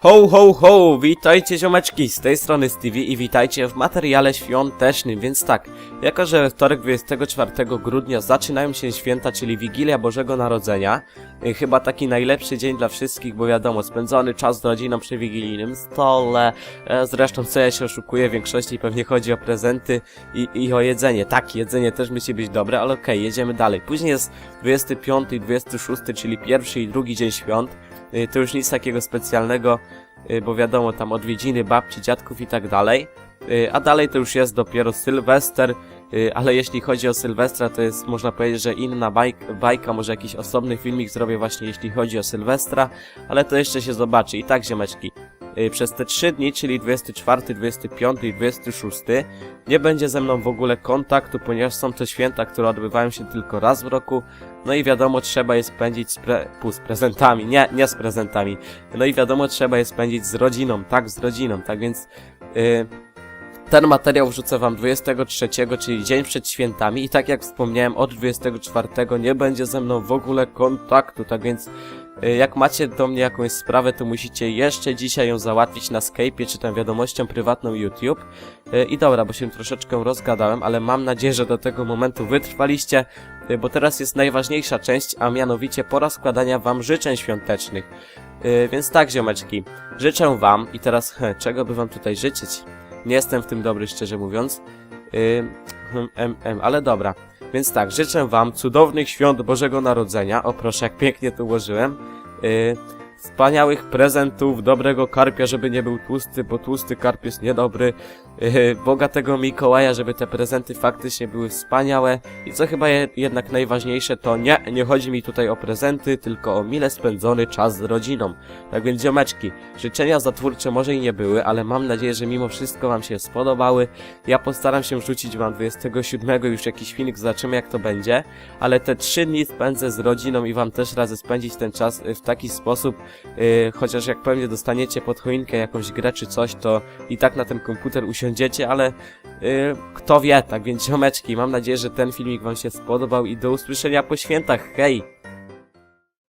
Ho, ho, ho! Witajcie ziomeczki, z tej strony Stevie i witajcie w materiale świątecznym, więc tak, jako że wtorek 24 grudnia zaczynają się święta, czyli Wigilia Bożego Narodzenia, y, chyba taki najlepszy dzień dla wszystkich, bo wiadomo, spędzony czas z rodziną przy wigilijnym stole, e, zresztą co ja się oszukuję, w większości pewnie chodzi o prezenty i, i o jedzenie. Tak, jedzenie też musi być dobre, ale okej, jedziemy dalej. Później jest 25 i 26, czyli pierwszy i drugi dzień świąt, Y, to już nic takiego specjalnego, bo wiadomo, tam odwiedziny babci, dziadków i tak dalej. Y, A dalej to już jest dopiero Sylwester, y, ale jeśli chodzi o Sylwestra, to jest, można powiedzieć, że inna bajk, bajka, może jakiś osobny filmik zrobię właśnie jeśli chodzi o Sylwestra, ale to jeszcze się zobaczy. I tak, ziomeczki, y, przez te trzy dni, czyli 24, 25 i 26, nie będzie ze mną w ogóle kontaktu, ponieważ są to święta, które odbywają się tylko raz w roku, no i wiadomo, trzeba je spędzić z, pre pu, z prezentami, nie, nie z prezentami. No i wiadomo, trzeba je spędzić z rodziną, tak, z rodziną, tak więc yy, ten materiał wrzucę wam 23, czyli dzień przed świętami i tak jak wspomniałem, od 24 nie będzie ze mną w ogóle kontaktu, tak więc jak macie do mnie jakąś sprawę, to musicie jeszcze dzisiaj ją załatwić na Skype'ie, czy tam wiadomością prywatną YouTube. Yy, I dobra, bo się troszeczkę rozgadałem, ale mam nadzieję, że do tego momentu wytrwaliście, yy, bo teraz jest najważniejsza część, a mianowicie pora składania wam życzeń świątecznych. Więc tak, ziomeczki, życzę wam i teraz, he, czego by wam tutaj życzyć? Nie jestem w tym dobry, szczerze mówiąc. Yy, em, em, ale dobra. Więc tak, życzę wam cudownych świąt Bożego Narodzenia. O proszę, jak pięknie to ułożyłem. Yy, wspaniałych prezentów, dobrego karpia, żeby nie był tłusty, bo tłusty karp jest niedobry. Yy, bogatego Mikołaja, żeby te prezenty faktycznie były wspaniałe. I co chyba je, jednak najważniejsze, to nie, nie chodzi mi tutaj o prezenty, tylko o mile spędzony czas z rodziną. Tak więc ziomeczki, życzenia zatwórcze może i nie były, ale mam nadzieję, że mimo wszystko wam się spodobały. Ja postaram się wrzucić wam 27 już jakiś filmik, zobaczymy jak to będzie. Ale te 3 dni spędzę z rodziną i wam też razem spędzić ten czas w taki sposób, yy, chociaż jak pewnie dostaniecie pod choinkę jakąś grę czy coś, to i tak na ten komputer usiądziecie, ale yy, kto wie, tak więc ziomeczki, mam nadzieję, że ten filmik wam się spodobał i do usłyszenia po świętach, hej!